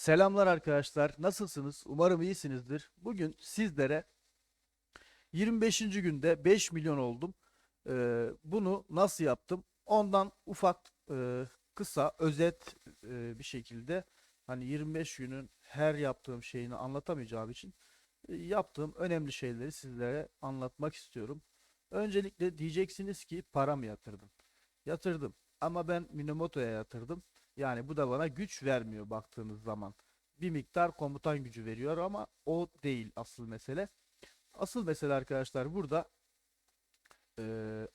Selamlar arkadaşlar. Nasılsınız? Umarım iyisinizdir. Bugün sizlere 25. günde 5 milyon oldum. Ee, bunu nasıl yaptım? Ondan ufak e, kısa özet e, bir şekilde hani 25 günün her yaptığım şeyini anlatamayacağım için e, yaptığım önemli şeyleri sizlere anlatmak istiyorum. Öncelikle diyeceksiniz ki para mı yatırdın? Yatırdım ama ben Minamoto'ya yatırdım. Yani bu da bana güç vermiyor baktığınız zaman. Bir miktar komutan gücü veriyor ama o değil asıl mesele. Asıl mesele arkadaşlar burada eee,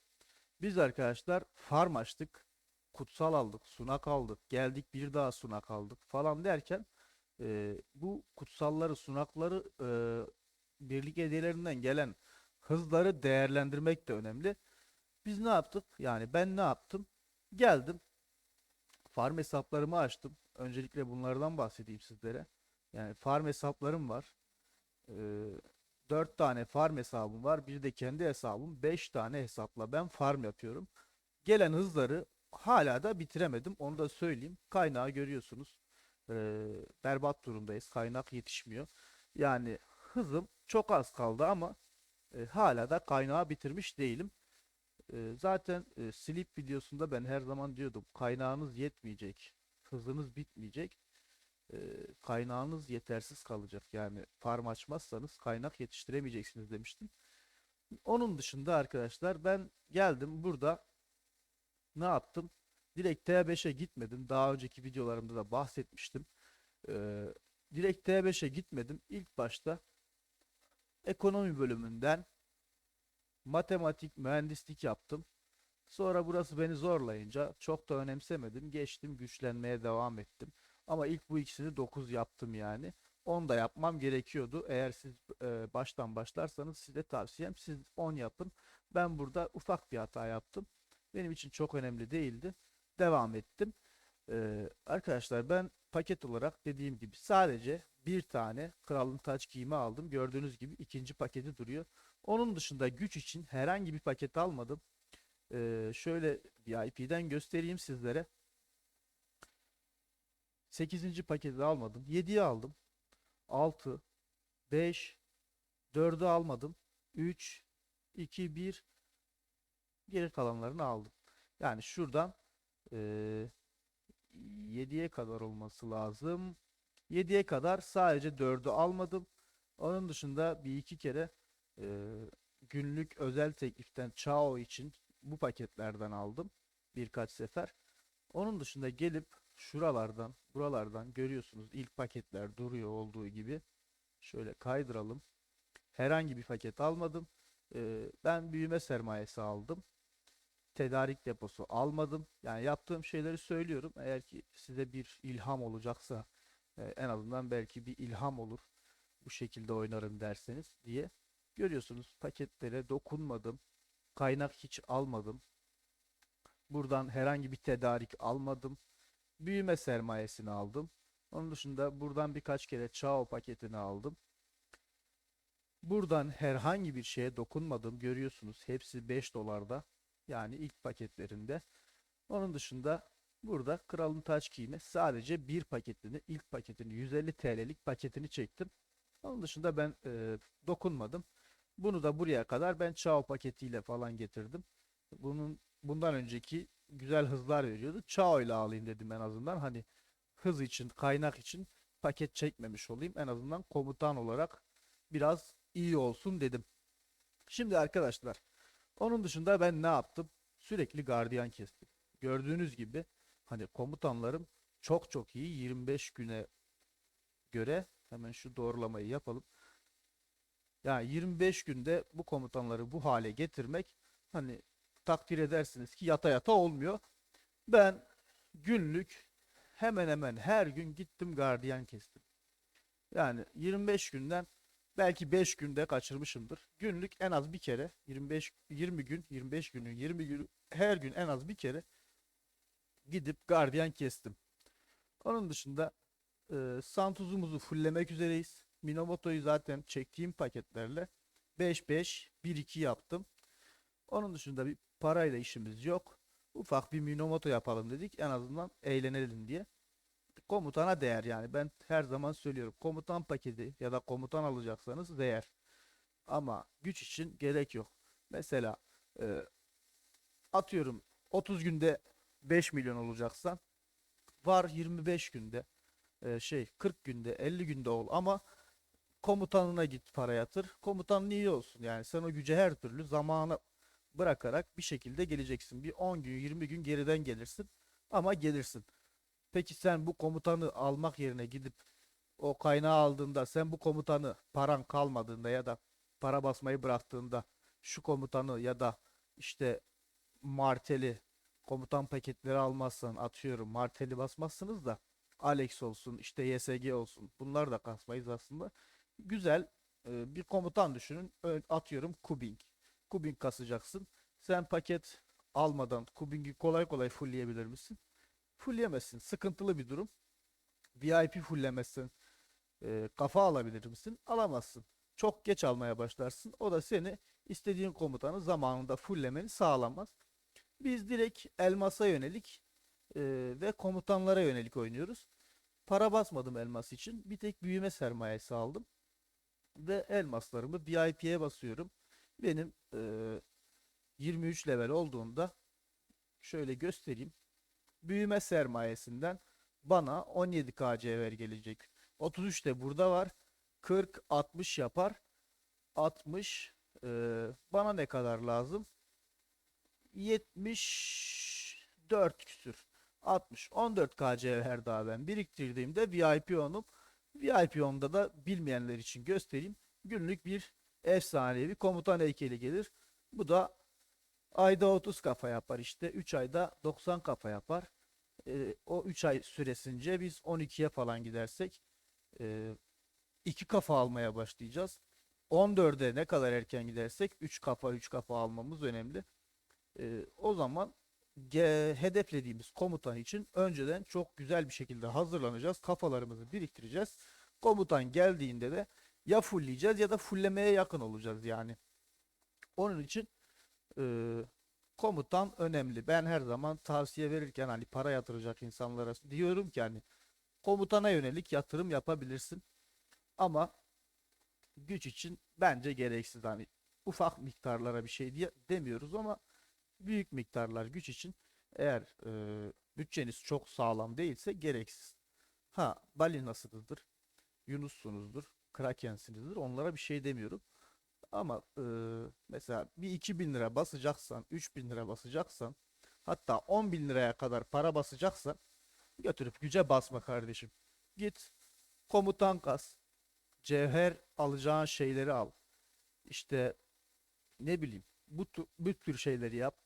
biz arkadaşlar farm açtık. Kutsal aldık, sunak aldık, geldik bir daha sunak aldık falan derken eee, bu kutsalları, sunakları eee, birlik hediyelerinden gelen hızları değerlendirmek de önemli. Biz ne yaptık? Yani ben ne yaptım? Geldim farm hesaplarımı açtım. Öncelikle bunlardan bahsedeyim sizlere. Yani farm hesaplarım var. Ee, 4 tane farm hesabım var. Bir de kendi hesabım. 5 tane hesapla ben farm yapıyorum. Gelen hızları hala da bitiremedim. Onu da söyleyeyim. Kaynağı görüyorsunuz. Ee, berbat durumdayız. Kaynak yetişmiyor. Yani hızım çok az kaldı ama e, hala da kaynağı bitirmiş değilim. Zaten e, sleep videosunda ben her zaman diyordum kaynağınız yetmeyecek, hızınız bitmeyecek, e, kaynağınız yetersiz kalacak. Yani farm açmazsanız kaynak yetiştiremeyeceksiniz demiştim. Onun dışında arkadaşlar ben geldim burada ne yaptım? Direkt T5'e gitmedim. Daha önceki videolarımda da bahsetmiştim. Ee, direkt T5'e gitmedim. İlk başta ekonomi bölümünden matematik, mühendislik yaptım. Sonra burası beni zorlayınca çok da önemsemedim. Geçtim, güçlenmeye devam ettim. Ama ilk bu ikisini 9 yaptım yani. 10 da yapmam gerekiyordu. Eğer siz e, baştan başlarsanız size tavsiyem siz 10 yapın. Ben burada ufak bir hata yaptım. Benim için çok önemli değildi. Devam ettim. Ee, arkadaşlar ben paket olarak dediğim gibi sadece bir tane Kralın Taç giyimi aldım. Gördüğünüz gibi ikinci paketi duruyor. Onun dışında güç için herhangi bir paket almadım. Ee, şöyle VIP'den göstereyim sizlere. 8. paketi almadım. 7'yi aldım. 6, 5, 4'ü almadım. 3, 2, 1 geri kalanlarını aldım. Yani şuradan eee 7'ye kadar olması lazım. 7'ye kadar sadece 4'ü almadım. Onun dışında bir iki kere eee, günlük özel tekliften Chao için bu paketlerden aldım birkaç sefer. Onun dışında gelip şuralardan, buralardan görüyorsunuz ilk paketler duruyor olduğu gibi. Şöyle kaydıralım. Herhangi bir paket almadım. Eee, ben büyüme sermayesi aldım. Tedarik deposu almadım. Yani yaptığım şeyleri söylüyorum. Eğer ki size bir ilham olacaksa e, en azından belki bir ilham olur. Bu şekilde oynarım derseniz diye. Görüyorsunuz paketlere dokunmadım. Kaynak hiç almadım. Buradan herhangi bir tedarik almadım. Büyüme sermayesini aldım. Onun dışında buradan birkaç kere Chao paketini aldım. Buradan herhangi bir şeye dokunmadım. Görüyorsunuz hepsi 5 dolarda. Yani ilk paketlerinde. Onun dışında burada Kralın Taç Giyimi sadece bir paketini, ilk paketini 150 TL'lik paketini çektim. Onun dışında ben e, dokunmadım. Bunu da buraya kadar ben Chao paketiyle falan getirdim. Bunun bundan önceki güzel hızlar veriyordu. Chao ile alayım dedim en azından. Hani hız için, kaynak için paket çekmemiş olayım. En azından komutan olarak biraz iyi olsun dedim. Şimdi arkadaşlar onun dışında ben ne yaptım? Sürekli gardiyan kestim. Gördüğünüz gibi hani komutanlarım çok çok iyi. 25 güne göre hemen şu doğrulamayı yapalım. Yani 25 günde bu komutanları bu hale getirmek hani takdir edersiniz ki yata yata olmuyor. Ben günlük hemen hemen her gün gittim gardiyan kestim. Yani 25 günden belki 5 günde kaçırmışımdır. Günlük en az bir kere 25 20 gün 25 günün 20 gün her gün en az bir kere gidip gardiyan kestim. Onun dışında e, Santuz'umuzu fulllemek üzereyiz. Minamoto'yu zaten çektiğim paketlerle 5-5 1-2 yaptım. Onun dışında bir parayla işimiz yok. Ufak bir Minamoto yapalım dedik. En azından eğlenelim diye. komutana değer yani. Ben her zaman söylüyorum. Komutan paketi ya da komutan alacaksanız değer. Ama güç için gerek yok. Mesela e, atıyorum 30 günde 5 milyon olacaksan var 25 günde e, şey 40 günde 50 günde ol ama komutanına git para yatır. Komutanın iyi olsun. Yani sen o güce her türlü zamana bırakarak bir şekilde geleceksin. Bir 10 gün 20 gün geriden gelirsin ama gelirsin. Peki sen bu komutanı almak yerine gidip o kaynağı aldığında sen bu komutanı paran kalmadığında ya da para basmayı bıraktığında şu komutanı ya da işte marteli komutan paketleri almazsan atıyorum marteli basmazsınız da Alex olsun işte YSG olsun bunlar da kasmayız aslında. Güzel e, bir komutan düşünün atıyorum Kubing. Kubing kasacaksın. Sen paket almadan Kubing'i kolay kolay fullleyebilir misin? Fullleyemezsin. Sıkıntılı bir durum. VIP fulllemezsin. e, kafa alabilir misin? Alamazsın. Çok geç almaya başlarsın. O da seni istediğin komutanı zamanında fulllemeni sağlamaz. Biz direkt elmasa yönelik e, ve komutanlara yönelik oynuyoruz. Para basmadım elmas için. Bir tek büyüme sermayesi aldım. Ve elmaslarımı VIP'ye basıyorum. Benim e, 23 level olduğunda şöyle göstereyim. Büyüme sermayesinden bana 17 KCV gelecek. 33 de burada var. 40 60 yapar. 60 e, bana ne kadar lazım? 74 küsür. 60. 14 KCV daha ben biriktirdiğimde VIP 10'um. VIP 10'da da bilmeyenler için göstereyim. Günlük bir efsanevi komutan heykeli gelir. Bu da ayda 30 kafa yapar işte. 3 ayda 90 kafa yapar. Ee, o 3 ay süresince biz 12'ye falan gidersek 2 kafa almaya başlayacağız. 14'e ne kadar erken gidersek 3 kafa 3 kafa almamız önemli. Ee, o zaman hedeflediğimiz komutan için önceden çok güzel bir şekilde hazırlanacağız. Kafalarımızı biriktireceğiz. Komutan geldiğinde de ya fullleyeceğiz ya da fulllemeye yakın olacağız yani. Onun için e, komutan önemli. Ben her zaman tavsiye verirken hani para yatıracak insanlara diyorum ki hani komutana yönelik yatırım yapabilirsin. Ama güç için bence gereksiz. Hani ufak miktarlara bir şey diye demiyoruz ama büyük miktarlar güç için eğer e, bütçeniz çok sağlam değilse gereksiz. Ha balinasınızdır, yunussunuzdur, krakensinizdir onlara bir şey demiyorum. Ama e, mesela bir 2000 lira basacaksan, 3000 lira basacaksan hatta 10 bin liraya kadar para basacaksan götürüp güce basma kardeşim. Git komutan kas, cevher alacağın şeyleri al. İşte ne bileyim bu, bu tür şeyleri yap.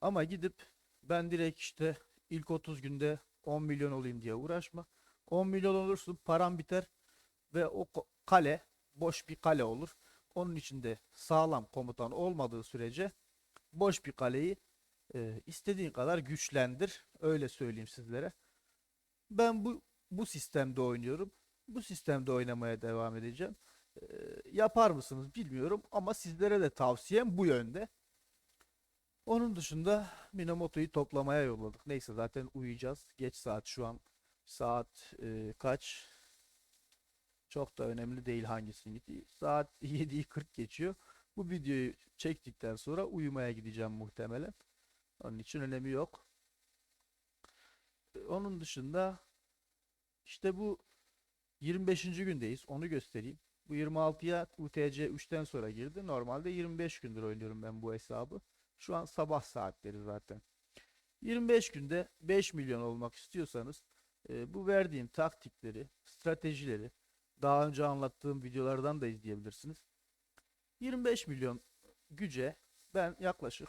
Ama gidip ben direkt işte ilk 30 günde 10 milyon olayım diye uğraşma. 10 milyon olursun param biter ve o kale boş bir kale olur. Onun içinde sağlam komutan olmadığı sürece boş bir kaleyi e, istediğin kadar güçlendir. Öyle söyleyeyim sizlere. Ben bu bu sistemde oynuyorum. Bu sistemde oynamaya devam edeceğim. E, yapar mısınız bilmiyorum ama sizlere de tavsiyem bu yönde. Onun dışında Minamoto'yu toplamaya yolladık. Neyse zaten uyuyacağız. Geç saat şu an. Saat e, kaç? Çok da önemli değil hangisiydi. Saat 7'yi 40 geçiyor. Bu videoyu çektikten sonra uyumaya gideceğim muhtemelen. Onun için önemi yok. E, Onun dışında işte bu 25. gündeyiz. Onu göstereyim. Bu 26'ya UTC 3'ten sonra girdi. Normalde 25 gündür oynuyorum ben bu hesabı. Şu an sabah saatleri zaten. 25 günde 5 milyon olmak istiyorsanız e, bu verdiğim taktikleri, stratejileri daha önce anlattığım videolardan da izleyebilirsiniz. 25 milyon güce ben yaklaşık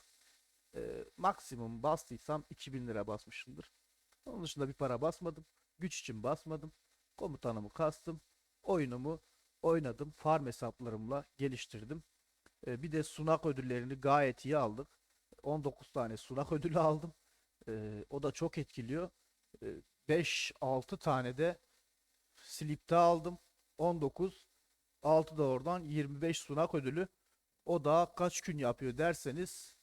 e, maksimum bastıysam 2000 lira basmışımdır. Onun dışında bir para basmadım. Güç için basmadım. Komutanımı kastım. Oyunumu oynadım. Farm hesaplarımla geliştirdim. E, bir de sunak ödüllerini gayet iyi aldık. 19 tane sunak ödülü aldım. E, o da çok etkiliyor. E, 5-6 tane de Slip'te aldım. 19. 6 da oradan 25 sunak ödülü. O da kaç gün yapıyor derseniz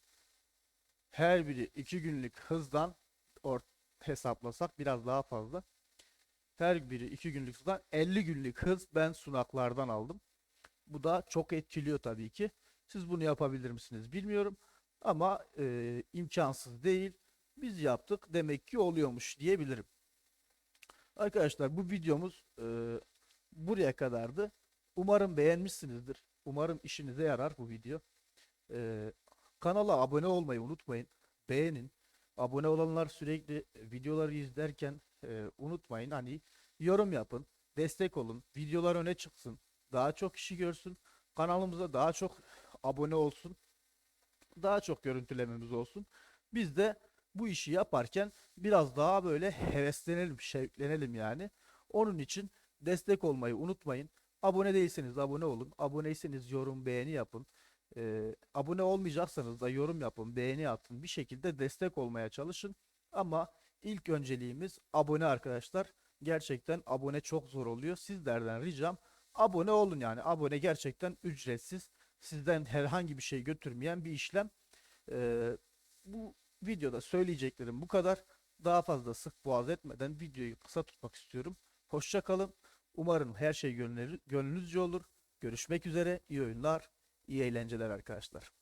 her biri 2 günlük hızdan or hesaplasak biraz daha fazla. Her biri 2 günlük sudan 50 günlük hız ben sunaklardan aldım. Bu da çok etkiliyor tabii ki. Siz bunu yapabilir misiniz bilmiyorum. Ama e, imkansız değil. Biz yaptık demek ki oluyormuş diyebilirim. Arkadaşlar bu videomuz e, buraya kadardı. Umarım beğenmişsinizdir. Umarım işinize yarar bu video. E, kanala abone olmayı unutmayın. Beğenin. Abone olanlar sürekli videoları izlerken e, unutmayın. Hani yorum yapın. Destek olun. Videolar öne çıksın. Daha çok kişi görsün. Kanalımıza daha çok abone olsun. Daha çok görüntülememiz olsun. Biz de bu işi yaparken biraz daha böyle heveslenelim, şevklenelim yani. Onun için destek olmayı unutmayın. Abone değilseniz abone olun. Aboneyseniz yorum, beğeni yapın. Ee, abone olmayacaksanız da yorum yapın, beğeni atın. Bir şekilde destek olmaya çalışın. Ama ilk önceliğimiz abone arkadaşlar. Gerçekten abone çok zor oluyor. Sizlerden ricam abone olun yani. Abone gerçekten ücretsiz. Sizden herhangi bir şey götürmeyen bir işlem. Ee, bu videoda söyleyeceklerim bu kadar. Daha fazla sık boğaz etmeden videoyu kısa tutmak istiyorum. Hoşça kalın. Umarım her şey gönlünüzce olur. Görüşmek üzere. İyi oyunlar, iyi eğlenceler arkadaşlar.